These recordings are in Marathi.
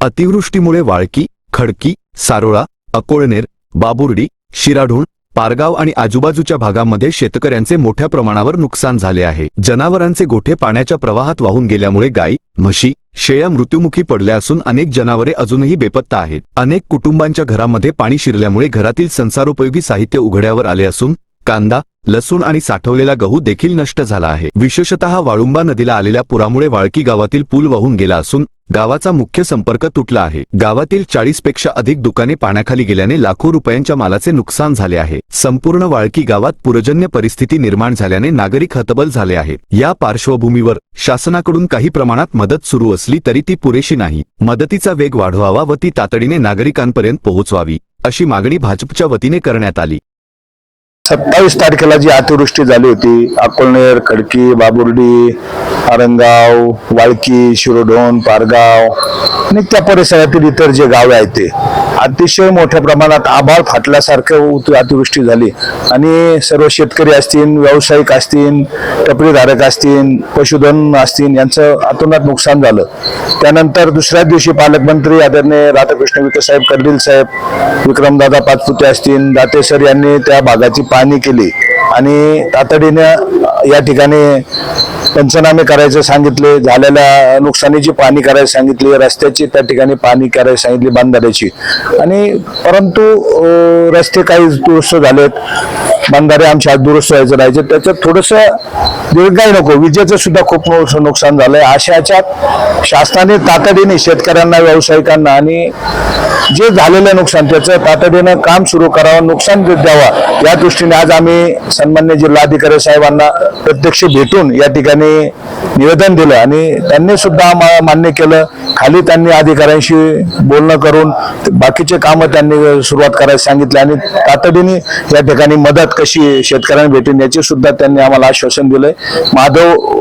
अतिवृष्टीमुळे वाळकी खडकी सारोळा अकोळनेर बाबुर्डी शिराढोण पारगाव आणि आजूबाजूच्या भागांमध्ये शेतकऱ्यांचे मोठ्या प्रमाणावर नुकसान झाले आहे. जनावरांचे गोठे पाण्याच्या प्रवाहात वाहून गेल्यामुळे गायी म्हशी शेळ्या मृत्युमुखी पडल्या असून अनेक जनावरे अजूनही बेपत्ता आहेत. अनेक कुटुंबांच्या घरामध्ये पाणी शिरल्यामुळे घरातील संसारोपयोगी साहित्य उघड्यावर आले असून कांदा लसूण आणि साठवलेला गहू देखील नष्ट झाला आहे. विशेषतः वाळुंबा नदीला आलेल्या पुरामुळे वाळकी गावातील पूल वाहून गेला असून गावाचा मुख्य संपर्क तुटला आहे. गावातील चाळीसपेक्षा अधिक दुकाने पाण्याखाली गेल्याने लाखो रुपयांच्या मालाचे नुकसान झाले आहे. संपूर्ण वाळकी गावात पुरजन्य परिस्थिती निर्माण झाल्याने नागरिक हतबल झाले आहेत. या पार्श्वभूमीवर शासनाकडून काही प्रमाणात मदत सुरू असली तरी ती पुरेशी नाही. मदतीचा वेग वाढवावा व ती तातडीने नागरिकांपर्यंत पोहोचवावी अशी मागणी भाजपच्या वतीने करण्यात आली. सत्तावीस तारखेला जी अतिवृष्टी झाली होती अकोलनेर खडकी बाबुर्डी आरंगाव वाळकी शिरोडोन पारगाव आणि त्या परिसरातील इतर जे गावे आहेत ते अतिशय मोठ्या प्रमाणात आभाळ फाटल्यासारखं अतिवृष्टी झाली. आणि सर्व शेतकरी असतील व्यावसायिक असतील टपरीधारक असतील पशुधन असतील यांचं अतोनात नुकसान झालं. त्यानंतर दुसऱ्या दिवशी पालकमंत्री आदरणीय राधाकृष्ण विखे साहेब कर्डिल साहेब विक्रमदादा पाचपुते असतील दातेसर यांनी त्या भागाची पाहणी केली. आणि तातडीने या ठिकाणी पंचनामे करायचे सांगितले झालेल्या नुकसानीची पाहणी करायला सांगितली रस्त्याची त्या ठिकाणी पाहणी करायला सांगितली बांधाऱ्याची. आणि परंतु रस्ते काही दुरुस्त झालेत. बांधारे आमच्या दुरुस्त व्हायचं राहायचे. त्याच्यात थोडस दीर्घाई नको. विजेचं सुद्धा खूप मोठं नुकसान झालंय. अशा याच्यात शासनाने तातडीने शेतकऱ्यांना व्यावसायिकांना आणि जे झालेलं नुकसान त्याचं तातडीनं काम सुरू करावं नुकसान द्यावा या दृष्टीने आज आम्ही सन्मान्य जिल्हाधिकारी साहेबांना प्रत्यक्ष भेटून या ठिकाणी 飞 निवेदन दिलं आणि त्यांनी सुद्धा मा- मान्य केलं. खाली त्यांनी अधिकाऱ्यांशी बोलणं करून बाकीचे कामं त्यांनी सुरुवात करायला सांगितले आणि तातडीने या ठिकाणी मदत कशी शेतकऱ्यांना भेटेल याची सुद्धा त्यांनी आम्हाला आश्वासन दिलंय. माधव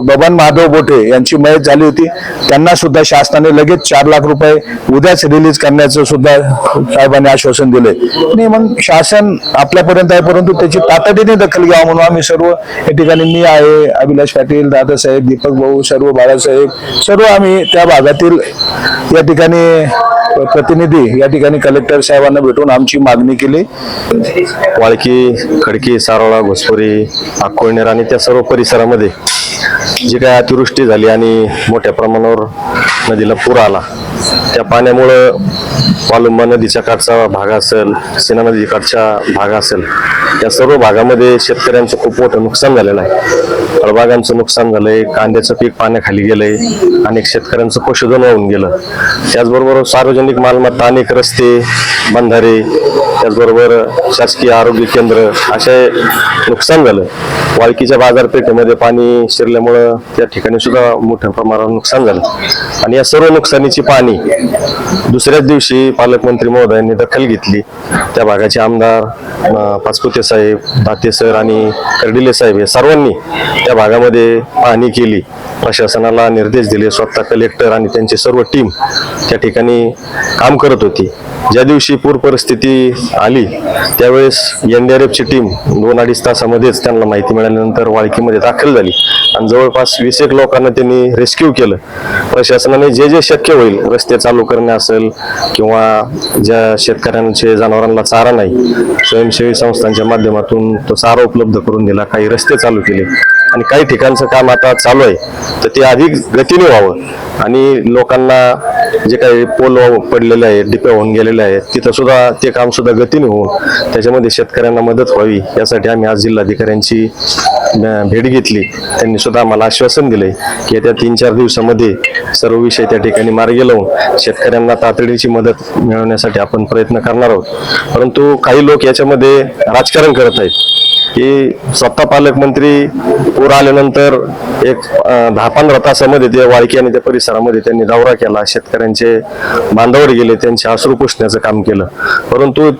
बबन माधव बोटे यांची मयत झाली होती. त्यांना सुद्धा शासनाने लगेच चार लाख रुपये उद्याच रिलीज करण्याचं सुद्धा साहेबांनी आश्वासन दिले आणि मग शासन आपल्यापर्यंत आहे परंतु त्याची तातडीने दखल घ्यावा म्हणून आम्ही सर्व या ठिकाणी मी आहे अभिलाष पाटील दादासाहेब दीपक भाऊ सर्व बाळासाहेब सर्व आम्ही त्या भागातील या ठिकाणी प्रतिनिधी या ठिकाणी कलेक्टर साहेबांना भेटून आमची मागणी केली. वाळकी खडकी सारोळा घोसपुरी अक्कोळनेर आणि त्या सर्व परिसरामध्ये जी काय अतिवृष्टी झाली आणि मोठ्या प्रमाणावर नदीला पूर आला त्या पाण्यामुळं वालुंबा नदीच्या काठचा भाग असेल सीना नदीकाठच्या भाग असेल या सर्व भागामध्ये शेतकऱ्यांचं खूप मोठं नुकसान झालेलं आहे. फळबागांचं नुकसान झालंय कांद्याचं पीक पाण्याखाली गेलंय अनेक शेतकऱ्यांचं पशुधन वाहून गेलं. त्याचबरोबर सार्वजनिक मालमत्ता अनेक रस्ते बंधारे त्याचबरोबर शासकीय आरोग्य केंद्र असे नुकसान झालं. वाळकीच्या बाजारपेठेमध्ये पाणी शिरल्यामुळं त्या ठिकाणी सुद्धा मोठ्या प्रमाणावर नुकसान झालं. आणि या सर्व नुकसानीची पाणी दुसऱ्याच दिवशी पालकमंत्री महोदयांनी दखल घेतली. त्या भागाचे आमदार पाचपुते साहेब दाते सर आणि कर्डिले साहेब या सर्वांनी त्या भागामध्ये पाहणी केली. प्रशासनाला निर्देश दिले. स्वतः कलेक्टर आणि त्यांची सर्व टीम त्या ठिकाणी काम करत होती. ज्या दिवशी पूर परिस्थिती आली त्यावेळेस एन डी आर एफची टीम दोन अडीच तासामध्येच त्यांना माहिती मिळाल्यानंतर वाळकीमध्ये दाखल झाली. आणि जवळपास वीस एक लोकांना त्यांनी रेस्क्यू केलं. प्रशासनाने जे जे शक्य होईल रस्ते चालू करणे असेल किंवा ज्या शेतकऱ्यांचे जनावरांना चारा नाही स्वयंसेवी संस्थांच्या माध्यमातून तो चारा उपलब्ध करून दिला. काही रस्ते चालू केले. आणि काही ठिकाणचं काम आता चालू आहे तर ते अधिक गतीने व्हावं. आणि लोकांना जे काही पोल पडलेले आहेत डिपे होऊन गेलेले आहेत तिथं सुद्धा ते काम सुद्धा गतीने होऊन त्याच्यामध्ये शेतकऱ्यांना मदत व्हावी यासाठी आम्ही आज जिल्हाधिकाऱ्यांची भेट घेतली. त्यांनी सुद्धा आम्हाला आश्वासन दिले की येत्या तीन चार दिवसामध्ये सर्व विषय त्या ठिकाणी मार्गी लावून शेतकऱ्यांना तातडीची मदत मिळवण्यासाठी आपण प्रयत्न करणार आहोत. परंतु काही लोक याच्यामध्ये राजकारण करत आहेत. की स्वतः पालकमंत्री पूर आल्यानंतर एक दहा पंधरा तासामध्ये ते वाळकी आणि त्या परिसरामध्ये त्यांनी दौरा केला. शेतकऱ्यांचे बांधावर गेले त्यांचे अश्रू पुसण्याचं काम केलं. परंतु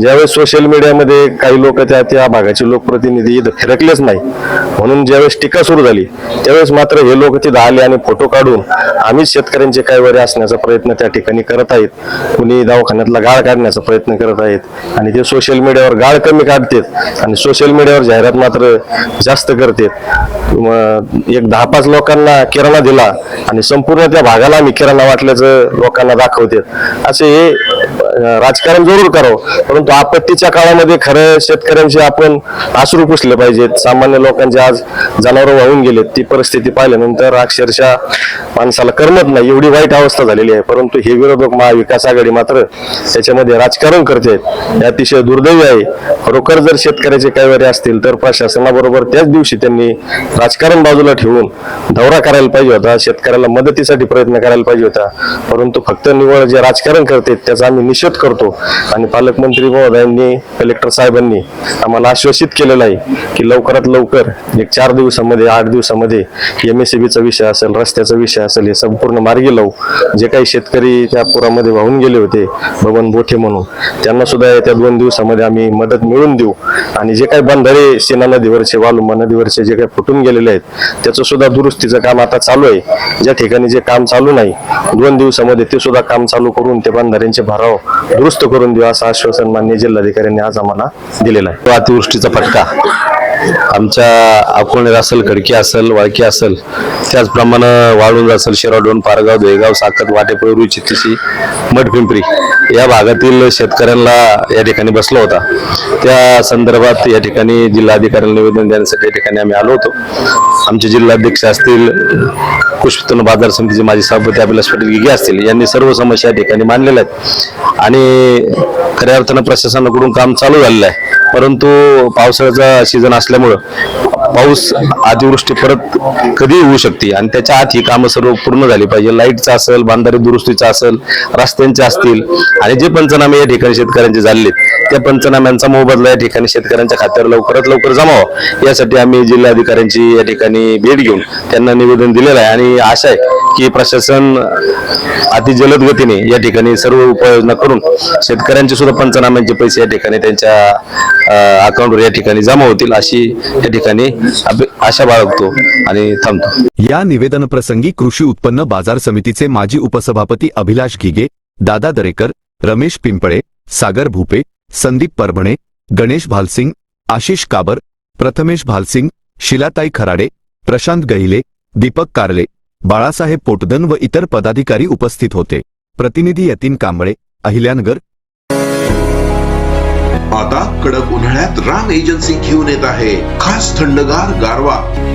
ज्यावेळेस सोशल मीडियामध्ये काही लोक त्या त्या भागाचे लोकप्रतिनिधी इथं फिरकलेच नाही. म्हणून ज्यावेळेस टीका सुरू झाली त्यावेळेस मात्र हे लोक तिथं आले आणि फोटो काढून आम्हीच शेतकऱ्यांचे काही वरे असण्याचा प्रयत्न त्या ठिकाणी करत आहेत. कुणी दवाखान्यातला गाळ काढण्याचा प्रयत्न करत आहेत आणि ते सोशल मीडियावर गाळ कमी काढतात आणि सोशल मीडियावर जाहिरात मात्र जास्त करते एक दहा पाच लोकांना किराणा दिला आणि संपूर्ण त्या भागाला आम्ही किराणा वाटल्याचं लोकांना दाखवते असे हे राजकारण जरूर करावं. परंतु आपत्तीच्या काळामध्ये खरं शेतकऱ्यांशी आपण आसरू पुसले पाहिजेत सामान्य लोकांचे आज जनावर वाहून गेलेत ती परिस्थिती पाहिल्यानंतर अक्षरशः माणसाला करमत नाही. एवढी वाईट अवस्था झालेली आहे. परंतु हे विरोधक महाविकास आघाडी मात्र त्याच्यामध्ये राजकारण करते. हे अतिशय दुर्दैवी आहे. खरोखर जर शेतकऱ्याचे काही वारे असतील तर प्रशासनाबरोबर त्याच दिवशी त्यांनी राजकारण बाजूला ठेवून दौरा करायला पाहिजे होता. शेतकऱ्याला मदतीसाठी प्रयत्न करायला पाहिजे होता. परंतु फक्त निवड जे राजकारण करते त्याचा आम्ही निषेध करतो. आणि पालकमंत्री महोदयांनी कलेक्टर साहेबांनी आम्हाला आश्वासित केलेलं आहे की लवकरात लवकर एक चार दिवसामध्ये आठ दिवसामध्ये एम एस बीचा विषय असेल रस्त्याचा विषय असेल हे संपूर्ण मार्गी लावू. जे काही शेतकरी त्या पुरामध्ये वाहून गेले होते बबन बोठे म्हणून त्यांना सुद्धा येत्या दोन दिवसामध्ये आम्ही मदत मिळवून देऊ. आणि जे काही बंधारे सेना नदीवरचे वालुंबा नदीवरचे जे काही फुटून गेलेले आहेत त्याचं सुद्धा दुरुस्तीचं काम आता चालू आहे. ज्या ठिकाणी जे काम चालू नाही दोन दिवसामध्ये ते सुद्धा काम चालू करून ते बंधाऱ्यांचे भराव दुरुस्त करून देऊ असं आश्वासन मान्य जिल्हाधिकाऱ्यांनी आज आम्हाला दिलेला आहे. अतिवृष्टीचा फटका. आमच्या अकोणेर असेल खडकी असेल वाळकी असेल त्याचप्रमाणे वाळूंज असेल शिराडोन पारगाव देगाव साखत वाटेपळी चित्तीशी मठपिंपरी या भागातील शेतकऱ्यांना या ठिकाणी बसला होता. त्या संदर्भात या ठिकाणी जिल्हाधिकाऱ्यांना निवेदन देण्यासाठी या ठिकाणी आम्ही आलो होतो. आमचे जिल्हाध्यक्ष असतील पुष्पतन बाजार समितीचे माजी सभापती अभिलाष पाटील गिगे असतील यांनी सर्व समस्या या ठिकाणी मांडलेल्या आहेत. आणि खऱ्या अर्थानं प्रशासनाकडून काम चालू झालेलं आहे. परंतु पावसाळ्याचा सीझन असल्यामुळं पाऊस अतिवृष्टी परत कधी होऊ शकते. आणि त्याच्या आत ही कामं सर्व पूर्ण झाली पाहिजे. लाईटचं असेल बांधारी दुरुस्तीचं असेल रस्त्यांचे असतील आणि जे पंचनामे या ठिकाणी शेतकऱ्यांचे झाले त्या पंचनाम्यांचा मोबदला या ठिकाणी शेतकऱ्यांच्या खात्यावर लवकरात लवकर जमावा यासाठी आम्ही जिल्हाधिकाऱ्यांची या ठिकाणी भेट घेऊन त्यांना निवेदन दिलेलं आहे. आणि आशा आहे की प्रशासन अति जलद गतीने या ठिकाणी सर्व उपाययोजना करून शेतकऱ्यांचे सुद्धा पंचनाम्यांचे पैसे या ठिकाणी त्यांच्या अकाउंटवर या ठिकाणी जमा होतील अशी या ठिकाणी आशा बाळगतो आणि थांबतो. या निवेदन प्रसंगी कृषी उत्पन्न बाजार समितीचे माजी उपसभापती अभिलाष घिगे दादा दरेकर रमेश पिंपळे सागर भूपे संदीप परभणे गणेश भालसिंग आशिष काबर प्रथमेश भालसिंग शिलाताई खराडे प्रशांत गहिले दीपक कारले बाळासाहेब पोटदन व इतर पदाधिकारी उपस्थित होते. प्रतिनिधी यतीन कांबळे अहिल्यानगर. आता कडक उन्हाळ्यात राम एजन्सी घेऊन येत आहे. खास थंडगार गारवा.